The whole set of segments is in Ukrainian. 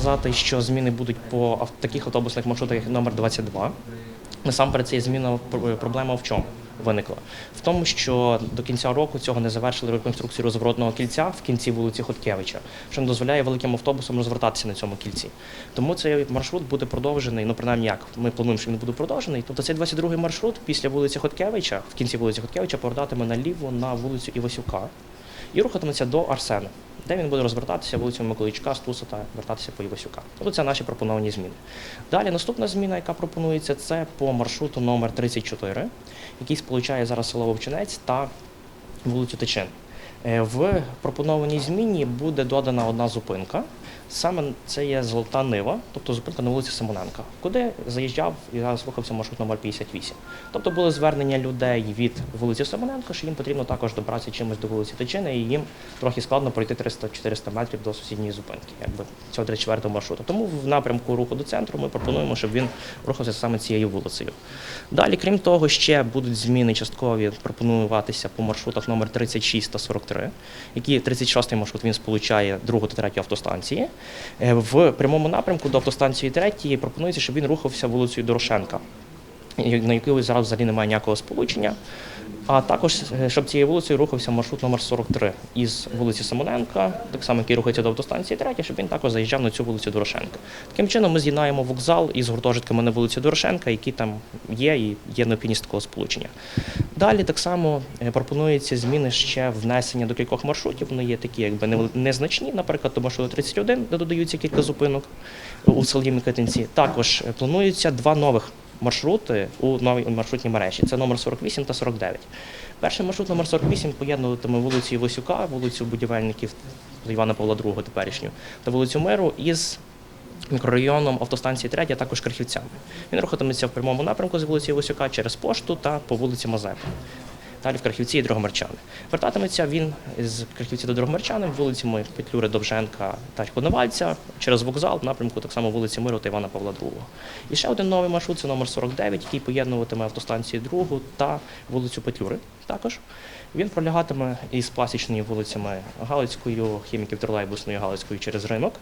сказати, що зміни будуть по таких автобусних маршрутах, як номер 22. Насамперед, це зміна пр- проблема в чому виникла? В тому, що до кінця року цього не завершили реконструкцію розворотного кільця в кінці вулиці Хоткевича, що не дозволяє великим автобусам розвертатися на цьому кільці. Тому цей маршрут буде продовжений, ну принаймні як ми плануємо, що він буде продовжений. Тобто цей 22-й маршрут після вулиці Хоткевича, в кінці вулиці Хоткевича, повертатиме наліво на вулицю Івасюка і рухатиметься до Арсена, де він буде розвертатися вулицю Миколичка, Стуса та вертатися по Івасюка. Тобто це наші пропоновані зміни. Далі наступна зміна, яка пропонується, це по маршруту номер 34, який сполучає зараз село Вовчинець та вулицю Тичин. Е, В пропонованій зміні буде додана одна зупинка. Саме це є Золота Нива, тобто зупинка на вулиці Симоненка, куди заїжджав і зараз рухався маршрут номер 58. Тобто були звернення людей від вулиці Симоненка, що їм потрібно також добратися чимось до вулиці Тичини, і їм трохи складно пройти 300-400 метрів до сусідньої зупинки, якби цього 34 маршруту. Тому в напрямку руху до центру ми пропонуємо, щоб він рухався саме цією вулицею. Далі, крім того, ще будуть зміни часткові пропонуватися по маршрутах номер 36 та 43, які 36-й маршрут він сполучає другу та третю автостанції. Е, В прямому напрямку до автостанції третьої пропонується, щоб він рухався вулицею Дорошенка, на якій зараз взагалі немає ніякого сполучення. А також, е, щоб цією вулицею рухався маршрут номер 43 із вулиці Симоненка, так само, який рухається до автостанції 3, щоб він також заїжджав на цю вулицю Дорошенка. Таким чином ми з'єднаємо вокзал із гуртожитками на вулиці Дорошенка, які там є і є необхідність такого сполучення. Далі так само е, пропонується зміни ще внесення до кількох маршрутів. Вони є такі, якби незначні, наприклад, до маршруту 31, де додаються кілька зупинок у селі Микитинці. Також е, плануються два нових маршрути у новій маршрутній мережі. Це номер 48 та 49. Перший маршрут номер 48 поєднуватиме вулицю Івасюка, вулицю будівельників Івана Павла II теперішню, та вулицю Миру із мікрорайоном автостанції 3, а також Крихівцями. Він рухатиметься в прямому напрямку з вулиці Івасюка через пошту та по вулиці Мазепи. Далі в Крахівці і Дрогомарчани. Вертатиметься він з Крахівці до Дрогомарчани вулицями Петлюри, Довженка та Коновальця через вокзал в напрямку так само вулиці Миру та Івана Павла II. І ще один новий маршрут це номер 49, який поєднуватиме автостанцію 2 та вулицю Петлюри також. Він пролягатиме із пасічними вулицями Галицькою, хіміків тролейбусною Галицькою через ринок.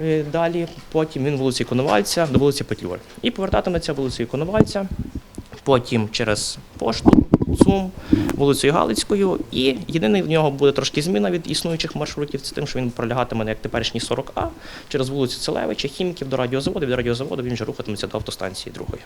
Е, Далі потім він вулиці Коновальця до вулиці Петлюри. І повертатиметься вулицею Коновальця, потім через пошту, ЦУМ, вулицею Галицькою. І єдиний в нього буде трошки зміна від існуючих маршрутів, це тим, що він пролягатиме як теперішній 40А через вулицю Целевича, Хіміків до радіозаводу, від радіозаводу він вже рухатиметься до автостанції другої.